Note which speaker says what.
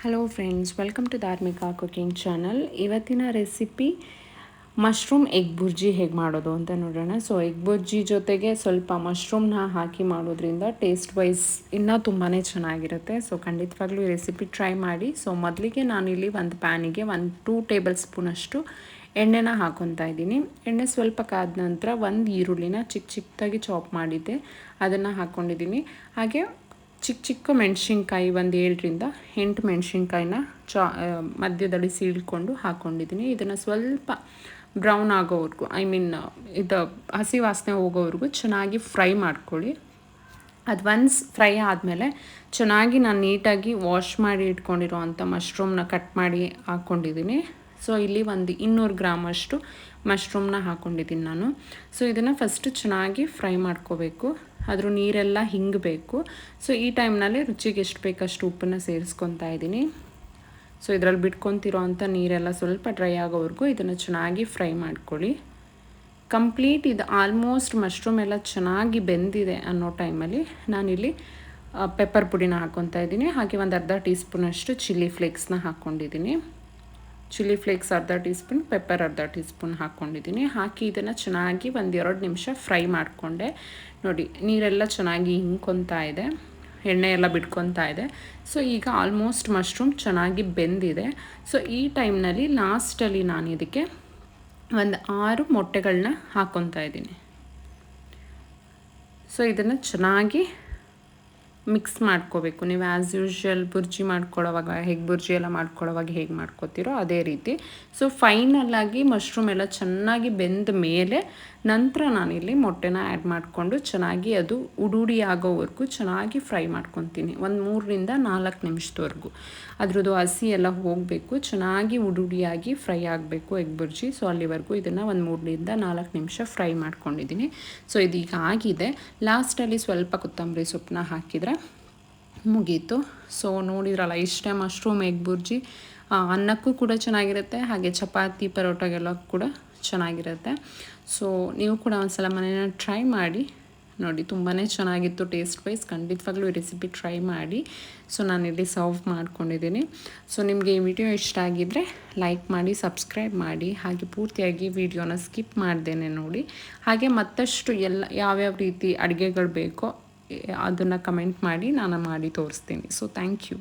Speaker 1: Hello friends welcome to Dharmika cooking channel ಇವತ್ತಿನ recipe mushroom egg bhurji ಹೇಗೆ ಮಾಡೋದು ಅಂತ ನೋಡೋಣ. ಸೊ ಎಗ್ ಬುರ್ಜಿ ಜೊತೆಗೆ ಸ್ವಲ್ಪ ಮಶ್ರೂಮ್ನ ಹಾಕಿ ಮಾಡೋದ್ರಿಂದ ಟೇಸ್ಟ್ ವೈಸ್ ಇನ್ನೂ ತುಂಬಾ ಚೆನ್ನಾಗಿರುತ್ತೆ. ಸೊ ಖಂಡಿತವಾಗ್ಲೂ ಈ ರೆಸಿಪಿ ಟ್ರೈ ಮಾಡಿ. ಸೊ ಮೊದಲಿಗೆ ನಾನಿಲ್ಲಿ ಒಂದು ಪ್ಯಾನಿಗೆ ಒಂದು ಟೂ ಟೇಬಲ್ ಸ್ಪೂನಷ್ಟು ಎಣ್ಣೆನ ಹಾಕೊತಾ ಇದ್ದೀನಿ. ಎಣ್ಣೆ ಸ್ವಲ್ಪ ಕಾದ ನಂತರ ಒಂದು ಈರುಳ್ಳಿನ ಚಿಕ್ಕ ಚಿಕ್ಕದಾಗಿ ಚಾಪ್ ಮಾಡಿದ್ದೆ. ಅದನ್ನು ಹಾಕ್ಕೊಂಡಿದ್ದೀನಿ ಹಾಗೆ ಚಿಕ್ಕ ಚಿಕ್ಕ ಮೆಣಸಿನ್ಕಾಯಿ ಒಂದು ಏಳರಿಂದ ಎಂಟು ಮೆಣಸಿನ್ಕಾಯಿನ ಚಾ ಮಧ್ಯದಲ್ಲಿ ಸೀಳ್ಕೊಂಡು ಹಾಕ್ಕೊಂಡಿದ್ದೀನಿ ಇದನ್ನು ಸ್ವಲ್ಪ ಬ್ರೌನ್ ಆಗೋವರೆಗೂ, ಐ ಮೀನ್ ಇದು ಹಸಿ ವಾಸನೆ ಹೋಗೋವರೆಗೂ ಚೆನ್ನಾಗಿ ಫ್ರೈ ಮಾಡ್ಕೊಳ್ಳಿ. ಅದು ಒನ್ಸ್ ಫ್ರೈ ಆದಮೇಲೆ ಚೆನ್ನಾಗಿ ನಾನು ನೀಟಾಗಿ ವಾಶ್ ಮಾಡಿ ಇಟ್ಕೊಂಡಿರೋ ಅಂಥ ಮಶ್ರೂಮ್ನ ಕಟ್ ಮಾಡಿ ಹಾಕ್ಕೊಂಡಿದ್ದೀನಿ ಸೊ ಇಲ್ಲಿ ಒಂದು ಇನ್ನೂರು ಗ್ರಾಮಷ್ಟು ಮಶ್ರೂಮ್ನ ಹಾಕ್ಕೊಂಡಿದ್ದೀನಿ ನಾನು. ಸೊ ಇದನ್ನು ಫಸ್ಟು ಚೆನ್ನಾಗಿ ಫ್ರೈ ಮಾಡ್ಕೋಬೇಕು. ಅದ್ರ ನೀರೆಲ್ಲ ಹಿಂಗಬೇಕು ಸೊ ಈ ಟೈಮ್ನಲ್ಲಿ ರುಚಿಗೆ ಎಷ್ಟು ಬೇಕಷ್ಟು ಉಪ್ಪನ್ನು ಸೇರಿಸ್ಕೊತಾ ಇದ್ದೀನಿ. ಸೊ ಇದರಲ್ಲಿ ಬಿಟ್ಕೊತಿರೋ ಅಂಥ ನೀರೆಲ್ಲ ಸ್ವಲ್ಪ ಡ್ರೈ ಆಗೋವರೆಗೂ ಇದನ್ನು ಚೆನ್ನಾಗಿ ಫ್ರೈ ಮಾಡ್ಕೊಳ್ಳಿ. ಕಂಪ್ಲೀಟ್ ಇದು ಆಲ್ಮೋಸ್ಟ್ ಮಶ್ರೂಮ್ ಎಲ್ಲ ಚೆನ್ನಾಗಿ ಬೆಂದಿದೆ ಅನ್ನೋ ಟೈಮಲ್ಲಿ ನಾನಿಲ್ಲಿ ಪೆಪ್ಪರ್ ಪುಡಿನ ಹಾಕ್ಕೊತಾ ಇದ್ದೀನಿ. ಹಾಗೆ ಒಂದು ಅರ್ಧ ಟೀ ಸ್ಪೂನಷ್ಟು ಚಿಲ್ಲಿ ಫ್ಲೇಕ್ಸ್ನ ಹಾಕ್ಕೊಂಡಿದ್ದೀನಿ. ಚಿಲ್ಲಿ ಫ್ಲೇಕ್ಸ್ ಅರ್ಧ ಟೀ ಸ್ಪೂನ್ ಪೆಪ್ಪರ್ ಅರ್ಧ ಟೀ ಸ್ಪೂನ್ ಹಾಕ್ಕೊಂಡಿದ್ದೀನಿ. ಹಾಕಿ ಇದನ್ನು ಚೆನ್ನಾಗಿ ಒಂದು ಎರಡು ನಿಮಿಷ ಫ್ರೈ ಮಾಡಿಕೊಂಡೆ. ನೋಡಿ, ನೀರೆಲ್ಲ ಚೆನ್ನಾಗಿ ಹಿಂಕೊತಾ ಇದೆ. ಎಣ್ಣೆ ಎಲ್ಲ ಬಿಟ್ಕೊತಾ ಇದೆ. ಸೊ, ಈಗ ಆಲ್ಮೋಸ್ಟ್ ಮಶ್ರೂಮ್ ಚೆನ್ನಾಗಿ ಬೆಂದಿದೆ. ಸೊ, ಈ ಟೈಮ್ನಲ್ಲಿ ಲಾಸ್ಟಲ್ಲಿ ನಾನು ಇದಕ್ಕೆ ಒಂದು ಆರು ಮೊಟ್ಟೆಗಳನ್ನ ಹಾಕ್ಕೊತಾ ಇದ್ದೀನಿ. ಸೊ, ಇದನ್ನು ಚೆನ್ನಾಗಿ ಮಿಕ್ಸ್ ಮಾಡ್ಕೋಬೇಕು. ನೀವು ಆ್ಯಸ್ ಯೂಶ್ವಲ್ ಬುರ್ಜಿ ಮಾಡ್ಕೊಳ್ಳೋವಾಗ, ಹೇಗೆ ಬುರ್ಜಿ ಎಲ್ಲ ಮಾಡ್ಕೊಳ್ಳೋವಾಗ ಹೇಗೆ ಮಾಡ್ಕೋತೀರೋ ಅದೇ ರೀತಿ. ಸೊ ಫೈನಲ್ಲಾಗಿ ಮಶ್ರೂಮ್ ಎಲ್ಲ ಚೆನ್ನಾಗಿ ಬೆಂದ ಮೇಲೆ ನಂತರ ನಾನಿಲ್ಲಿ ಮೊಟ್ಟೆನ ಆ್ಯಡ್ ಮಾಡಿಕೊಂಡು ಚೆನ್ನಾಗಿ ಅದು ಉಡುಡಿ ಆಗೋವರೆಗೂ ಚೆನ್ನಾಗಿ ಫ್ರೈ ಮಾಡ್ಕೊತೀನಿ. ಒಂದು ಮೂರರಿಂದ ನಾಲ್ಕು ನಿಮಿಷದವರೆಗೂ. ಅದ್ರದ್ದು ಹಸಿ ಎಲ್ಲ ಹೋಗಬೇಕು, ಚೆನ್ನಾಗಿ ಉಡುಡಿಯಾಗಿ ಫ್ರೈ ಆಗಬೇಕು ಎಗ್ ಬುರ್ಜಿ. ಸೊ ಅಲ್ಲಿವರೆಗೂ ಇದನ್ನು ಒಂದು ಮೂರರಿಂದ ನಾಲ್ಕು ನಿಮಿಷ ಫ್ರೈ ಮಾಡ್ಕೊಂಡಿದ್ದೀನಿ. ಸೊ ಇದೀಗ ಆಗಿದೆ. ಲಾಸ್ಟಲ್ಲಿ ಸ್ವಲ್ಪ ಕೊತ್ತಂಬರಿ ಸೊಪ್ಪನ್ನ ಹಾಕಿದರೆ ಮುಗೀತು. ಸೊ ನೋಡಿದ್ರಲ್ಲ, ಇಷ್ಟೇ ಮಶ್ರೂಮ್, ಎಗ್ ಬುರ್ಜಿ. ಅನ್ನಕ್ಕೂ ಕೂಡ ಚೆನ್ನಾಗಿರುತ್ತೆ, ಹಾಗೆ ಚಪಾತಿ ಪರೋಟಗೆಲ್ಲ ಕೂಡ ಚೆನ್ನಾಗಿರುತ್ತೆ. ಸೊ ನೀವು ಕೂಡ ಒಂದ್ಸಲ ಮನೇನ ಟ್ರೈ ಮಾಡಿ ನೋಡಿ ತುಂಬಾ ಚೆನ್ನಾಗಿತ್ತು ಟೇಸ್ಟ್ ವೈಸ್ ಖಂಡಿತವಾಗ್ಲೂ ಈ ರೆಸಿಪಿ ಟ್ರೈ ಮಾಡಿ. ಸೊ ಇಲ್ಲಿ ಸರ್ವ್ ಮಾಡ್ಕೊಂಡಿದ್ದೀನಿ. ಸೊ ನಿಮಗೆ ಈ ವಿಡಿಯೋ ಇಷ್ಟ ಆಗಿದ್ದರೆ ಲೈಕ್ ಮಾಡಿ ಸಬ್ಸ್ಕ್ರೈಬ್ ಮಾಡಿ. ಹಾಗೆ ಪೂರ್ತಿಯಾಗಿ ವಿಡಿಯೋನ ಸ್ಕಿಪ್ ಮಾಡ್ದೇನೆ ನೋಡಿ. ಹಾಗೆ ಮತ್ತಷ್ಟು ಎಲ್ಲ ಯಾವ್ಯಾವ ರೀತಿ ಅಡುಗೆಗಳು ಬೇಕೋ ಅದನ್ನು ಕಮೆಂಟ್ ಮಾಡಿ ನಾನು ಮಾಡಿ ತೋರಿಸ್ತೀನಿ. So thank you